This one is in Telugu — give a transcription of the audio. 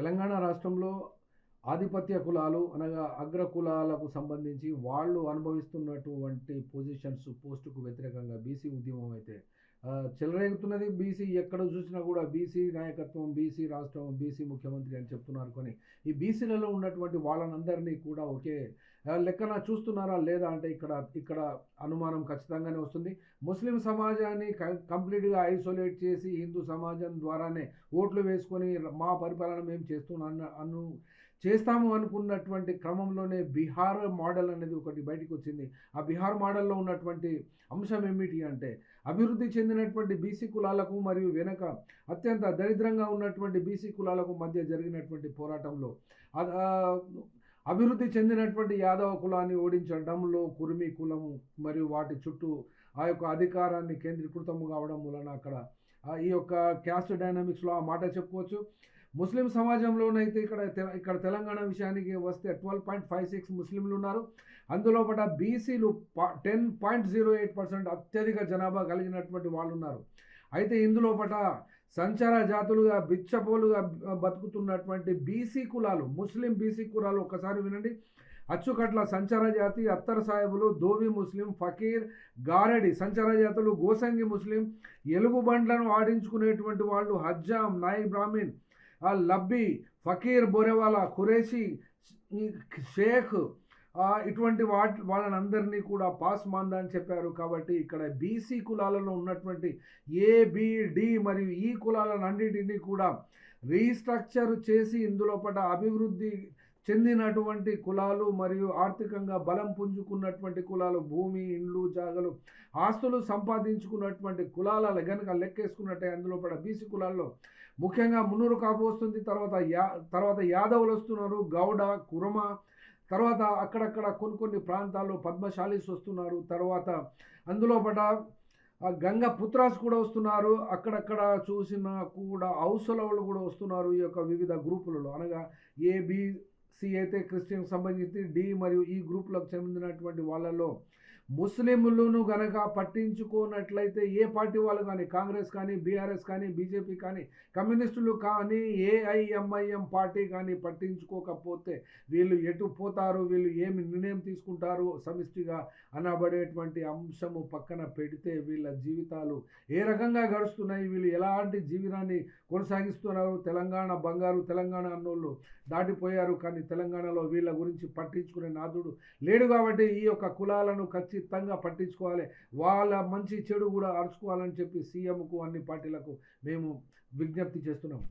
తెలంగాణ రాష్ట్రంలో ఆధిపత్య కులాలు అనగా అగ్ర కులాలకు సంబంధించి వాళ్ళు అనుభవిస్తున్నటువంటి పొజిషన్స్ పోస్టుకు వ్యతిరేకంగా బీసీ ఉద్యమం అయితే చెలరేగుతున్నది బీసీ ఎక్కడ చూసినా కూడా బీసీ నాయకత్వం బీసీ రాష్ట్రం బీసీ ముఖ్యమంత్రి అని చెప్తున్నారు. కానీ ఈ బీసీలలో ఉన్నటువంటి వాళ్ళనందరినీ కూడా ఒకే లెక్కన చూస్తున్నారా లేదా అంటే ఇక్కడ ఇక్కడ అనుమానం ఖచ్చితంగానే వస్తుంది. ముస్లిం సమాజాన్ని కంప్లీట్గా ఐసోలేట్ చేసి హిందూ సమాజం ద్వారానే ఓట్లు వేసుకొని మా పరిపాలన మేము చేస్తున్నా అను చేస్తాము అనుకున్నటువంటి క్రమంలోనే బీహార్ మోడల్ అనేది ఒకటి బయటికి వచ్చింది. ఆ బీహార్ మోడల్లో ఉన్నటువంటి అంశం ఏమిటి అంటే అభివృద్ధి చెందినటువంటి బీసీ కులాలకు మరియు వెనక అత్యంత దరిద్రంగా ఉన్నటువంటి బీసీ కులాలకు మధ్య జరిగినటువంటి పోరాటంలో అభివృద్ధి చెందినటువంటి యాదవ కులాన్ని ఓడించడంలో కురిమి కులం మరియు వాటి చుట్టూ ఆ యొక్క అధికారాన్ని కేంద్రీకృతము కావడం వలన అక్కడ ఈ యొక్క క్యాస్ట్ డైనమిక్స్లో ఆ మాట చెప్పుకోవచ్చు. ముస్లిం సమాజంలోనైతే ఇక్కడ తె- ఇక్కడ తెలంగాణ విషయానికి వస్తే ట్వెల్వ్ పాయింట్ ఫైవ్ సిక్స్ ముస్లింలు ఉన్నారు. అందులో పట బీసీలు ten point zero eight percent అత్యధిక జనాభా కలిగినటువంటి వాళ్ళు ఉన్నారు. అయితే ఇందులో పట సంచార జాతులుగా బిచ్చపోలుగా బతుకుతున్నటువంటి బీసీ కులాలు ముస్లిం బీసీ కులాలు ఒక్కసారి వినండి. అచ్చుకట్ల సంచార జాతి అత్తర్ సాహెబులు దోవి ముస్లిం ఫకీర్ గారడి సంచార జాతులు గోసంగి ముస్లిం ఎలుగుబండ్లను ఆడించుకునేటువంటి వాళ్ళు హజ్జాం నాయి బ్రాహ్మిన్ లబ్బి ఫకీర్ బొరెవాలా ఖురేషి షేఖ్ ఇటువంటి వాటి వాళ్ళనందరినీ కూడా పాస్ మాందా అని చెప్పారు. కాబట్టి ఇక్కడ బీసీ కులాలలో ఉన్నటువంటి ఏ డి మరియు e ఈ కులాలన్నింటినీ కూడా రీస్ట్రక్చర్ చేసి ఇందులో పట అభివృద్ధి చెందినటువంటి కులాలు మరియు ఆర్థికంగా బలం పుంజుకున్నటువంటి కులాలు భూమి ఇండ్లు జాగలు ఆస్తులు సంపాదించుకున్నటువంటి కులాల గనక లెక్కేసుకున్నట్టే అందులో పడ బీసీ కులాల్లో. ముఖ్యంగా మున్నూరు కాపు వస్తుంది తర్వాత యా తర్వాత యాదవులు వస్తున్నారు గౌడ కురమ తర్వాత అక్కడక్కడ కొన్ని కొన్ని ప్రాంతాల్లో పద్మశాలీస్ వస్తున్నారు. తర్వాత అందులో పట గంగ పుత్రాస్ కూడా వస్తున్నారు. అక్కడక్కడ చూసిన కూడా హౌసలవులు కూడా వస్తున్నారు ఈ యొక్క వివిధ గ్రూపులలో. అనగా ఏబిసి అయితే క్రిస్టియన్ సంబంధించి డి మరియు ఈ గ్రూపులకు చెందినటువంటి వాళ్ళలో ముస్లింలను గనక పట్టించుకోనట్లయితే ఏ పార్టీ వాళ్ళు కానీ కాంగ్రెస్ కానీ బీఆర్ఎస్ కానీ బీజేపీ కానీ కమ్యూనిస్టులు కానీ ఏఐఎంఐఎం పార్టీ కానీ పట్టించుకోకపోతే వీళ్ళు ఎటు పోతారు వీళ్ళు ఏమి నిర్ణయం తీసుకుంటారు సమిష్టిగా అనబడేటువంటి అంశము పక్కన పెడితే వీళ్ళ జీవితాలు ఏ రకంగా గడుస్తున్నాయి వీళ్ళు ఎలాంటి జీవనాన్ని కొనసాగిస్తున్నారు తెలంగాణ బంగారు తెలంగాణ అన్నోళ్ళు దాటిపోయారు కానీ తెలంగాణలో వీళ్ళ గురించి పట్టించుకునే నాదుడు లేడు కాబట్టి ఈ యొక్క కులాలను ఖచ్చితంగా పట్టించుకోవాలి. వాళ్ళ మంచి చెడు కూడా అరుచుకోవాలని చెప్పి సీఎంకు అన్ని పార్టీలకు మేము విజ్ఞప్తి చేస్తున్నాం.